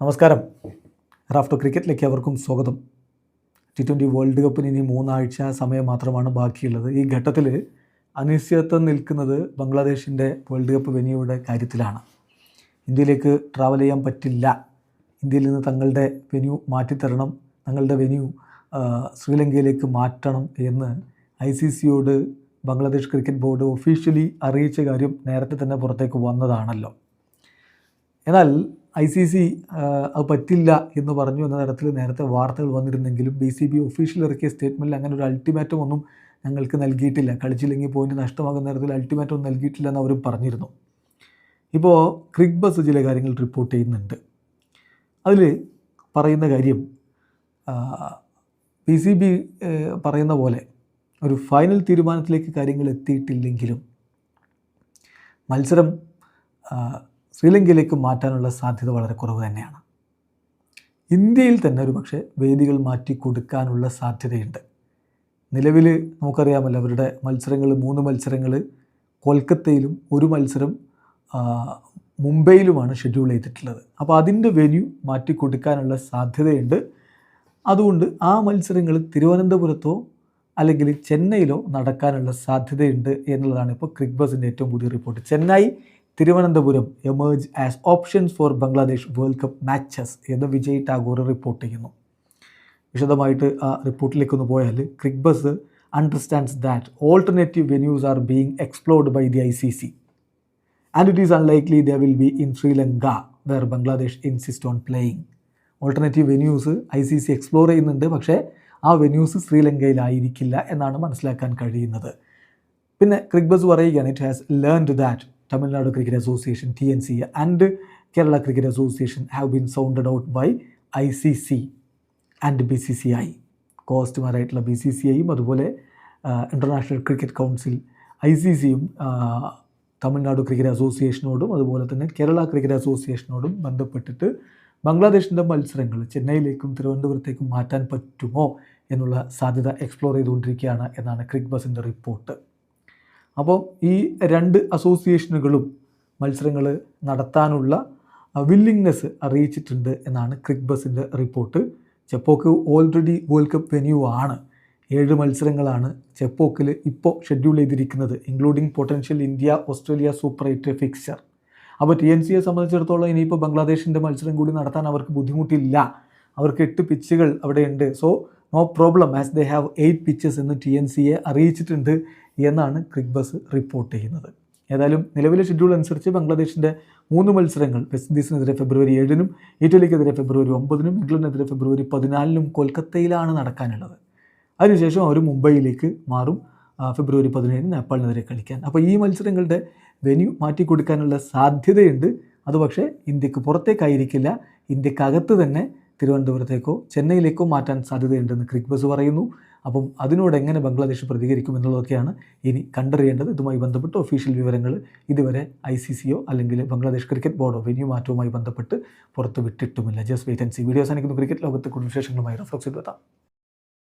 നമസ്കാരം. റാഫ്റ്റർ ക്രിക്കറ്റിലേക്ക് അവർക്കും സ്വാഗതം. ടി ട്വന്റി വേൾഡ് കപ്പിന് ഇനി മൂന്നാഴ്ച സമയം മാത്രമാണ് ബാക്കിയുള്ളത്. ഈ ഘട്ടത്തിൽ അനിശ്ചിതത്വം നിൽക്കുന്നത് ബംഗ്ലാദേശിന്റെ വേൾഡ് കപ്പ് വെന്യൂയുടെ കാര്യത്തിലാണ്. ഇന്ത്യയിലേക്ക് ട്രാവൽ ചെയ്യാൻ പറ്റില്ല. ഇന്ത്യയിൽ നിന്ന് തങ്ങളുടെ വെന്യൂ മാറ്റിത്തരണം തങ്ങളുടെ വെന്യൂ ശ്രീലങ്കയിലേക്ക് മാറ്റണം എന്ന് ഐ സി സിയോട് ബംഗ്ലാദേശ് ക്രിക്കറ്റ് ബോർഡ് ഒഫീഷ്യലി അറിയിച്ച കാര്യം നേരത്തെ തന്നെ പുറത്തേക്ക് വന്നതാണല്ലോ. എന്നാൽ ഐ സി സി അത് പറ്റില്ല എന്ന് പറഞ്ഞു എന്ന തരത്തിൽ നേരത്തെ വാർത്തകൾ വന്നിരുന്നെങ്കിലും ബി സി ബി ഒഫീഷ്യൽ ഇറക്കിയ സ്റ്റേറ്റ്മെന്റിൽ അങ്ങനെ ഒരു അൾട്ടിമേറ്റം ഒന്നും ഞങ്ങൾക്ക് നൽകിയിട്ടില്ല. കളിച്ചില്ലെങ്കിൽ പോയിന്റ് നഷ്ടമാകുന്ന തരത്തിൽ അൾട്ടിമേറ്റം ഒന്നും നൽകിയിട്ടില്ല എന്ന് അവർ പറഞ്ഞിരുന്നു. ഇപ്പോൾ ക്രിക് ബസ് ചില കാര്യങ്ങൾ റിപ്പോർട്ട് ചെയ്യുന്നുണ്ട്. അതിൽ പറയുന്ന കാര്യം ബി സി ബി പറയുന്ന പോലെ ഒരു ഫൈനൽ തീരുമാനത്തിലേക്ക് കാര്യങ്ങൾ എത്തിയിട്ടില്ലെങ്കിലും മത്സരം ശ്രീലങ്കയിലേക്ക് മാറ്റാനുള്ള സാധ്യത വളരെ കുറവ് തന്നെയാണ്. ഇന്ത്യയിൽ തന്നെ ഒരു പക്ഷേ വേദികൾ മാറ്റി കൊടുക്കാനുള്ള സാധ്യതയുണ്ട്. നിലവിൽ നമുക്കറിയാമല്ലോ അവരുടെ മത്സരങ്ങൾ മൂന്ന് മത്സരങ്ങൾ കൊൽക്കത്തയിലും ഒരു മത്സരം മുംബൈയിലുമാണ് ഷെഡ്യൂൾ ചെയ്തിട്ടുള്ളത്. അപ്പോൾ അതിന്റെ വെന്യൂ മാറ്റി കൊടുക്കാനുള്ള സാധ്യതയുണ്ട്. അതുകൊണ്ട് ആ മത്സരങ്ങൾ തിരുവനന്തപുരത്തോ അല്ലെങ്കിൽ ചെന്നൈയിലോ നടക്കാനുള്ള സാധ്യതയുണ്ട് എന്നുള്ളതാണ് ഇപ്പോൾ ക്രിക്ബസിന്റെ ഏറ്റവും പുതിയ report Chennai Thiruvananthapuram emerge as options for Bangladesh World Cup matches എന്ന് വിജയ് ടാഗോർ റിപ്പോർട്ട് ചെയ്യുന്നു. വിശദമായിട്ട് ആ റിപ്പോർട്ടിലേക്ക് ഒന്ന് പോയാൽ Cricbuzz understands that alternative venues are being explored by the I C C and it is unlikely the will be in Sri Lanka where Bangladesh insist on playing alternative venues I C C explore ചെയ്യുന്നുണ്ട് പക്ഷേ ആ venues ശ്രീലങ്കയിലായിരിക്കില്ല എന്നാണ് മനസ്സിലാക്കാൻ കഴിയുന്നത്. പിന്നെ Cricbuzz പറയുകയാണ് it has learned that and Kerala cricket association have been sounded out by I C C and B C C I കോസ്റ്റുമാരായിട്ടുള്ള B C C ഐയും അതുപോലെ International Cricket Council I C സിയും Tamil Nadu cricket അസോസിയേഷനോടും അതുപോലെ തന്നെ Kerala cricket അസോസിയേഷനോടും ബന്ധപ്പെട്ടിട്ട് ബംഗ്ലാദേശിന്റെ മത്സരങ്ങൾ ചെന്നൈയിലേക്കും തിരുവനന്തപുരത്തേക്കും മാറ്റാൻ പറ്റുമോ എന്നുള്ള സാധ്യത എക്സ്പ്ലോർ ചെയ്തുകൊണ്ടിരിക്കുകയാണ് എന്നാണ് ക്രിക്ക് ബസിന്റെ റിപ്പോർട്ട് അപ്പോൾ ഈ രണ്ട് അസോസിയേഷനുകളും മത്സരങ്ങൾ നടത്താനുള്ള വില്ലിങ്നെസ് അറിയിച്ചിട്ടുണ്ട് എന്നാണ് ക്രിക്ക് ബസിന്റെ report. Chepauk already world cup venue ആണ്. ഏഴ് മത്സരങ്ങളാണ് ചെപ്പോക്കിൽ ഇപ്പോൾ ഷെഡ്യൂൾ ചെയ്തിരിക്കുന്നത് including potential India Australia super eight fixture അപ്പോൾ ടി എൻ സിയെ സംബന്ധിച്ചിടത്തോളം ഇനിയിപ്പോൾ ബംഗ്ലാദേശിന്റെ മത്സരം കൂടി നടത്താൻ അവർക്ക് ബുദ്ധിമുട്ടില്ല. അവർക്ക് എട്ട് പിച്ചുകൾ അവിടെയുണ്ട്. So no problem as they have eight pitches എന്ന് ടി എൻ സിയെ അറിയിച്ചിട്ടുണ്ട് എന്നാണ് ക്രിക്ബസ് റിപ്പോർട്ട് ചെയ്യുന്നത്. ഏതായാലും നിലവിലെ ഷെഡ്യൂൾ അനുസരിച്ച് ബംഗ്ലാദേശിന്റെ മൂന്ന് മത്സരങ്ങൾ വെസ്റ്റ് ഇൻഡീസിനെതിരെ ഫെബ്രുവരി ഏഴിനും ഇറ്റലിക്കെതിരെ ഫെബ്രുവരി ഒമ്പതിനും ഇംഗ്ലണ്ടിനെതിരെ ഫെബ്രുവരി പതിനാലിനും കൊൽക്കത്തയിലാണ് നടക്കാനുള്ളത്. അതിനുശേഷം അവർ മുംബൈയിലേക്ക് മാറും ഫെബ്രുവരി പതിനേഴിന് നേപ്പാളിനെതിരെ കളിക്കാൻ. അപ്പോൾ ഈ മത്സരങ്ങളുടെ വെന്യൂ മാറ്റി കൊടുക്കാനുള്ള സാധ്യതയുണ്ട്. അത് പക്ഷേ ഇന്ത്യയ്ക്ക് പുറത്തേക്കായിരിക്കില്ല. ഇന്ത്യക്കകത്ത് തന്നെ തിരുവനന്തപുരത്തേക്കോ ചെന്നൈയിലേക്കോ മാറ്റാൻ സാധ്യതയുണ്ടെന്ന് ക്രിക് ബസ് പറയുന്നു. അപ്പം അതിനോട് എങ്ങനെ ബംഗ്ലാദേശ് പ്രതികരിക്കും എന്നുള്ളതൊക്കെയാണ് ഇനി കണ്ടറിയേണ്ടത്. ഇതുമായി ബന്ധപ്പെട്ട് ഒഫീഷ്യൽ വിവരങ്ങൾ ഇതുവരെ ഐ സി സിയോ അല്ലെങ്കിൽ ബംഗ്ലാദേശ് ക്രിക്കറ്റ് ബോർഡോ വെന്യൂ മാറ്റവുമായി ബന്ധപ്പെട്ട് പുറത്ത് വിട്ടിട്ടുമില്ല just wait and see videos അവസാനിക്കുന്നു. ക്രിക്കറ്റ് ലോകത്തെ കൂടുതൽ വിശേഷങ്ങളുമായി റഫ്ലക്സ് എത്താം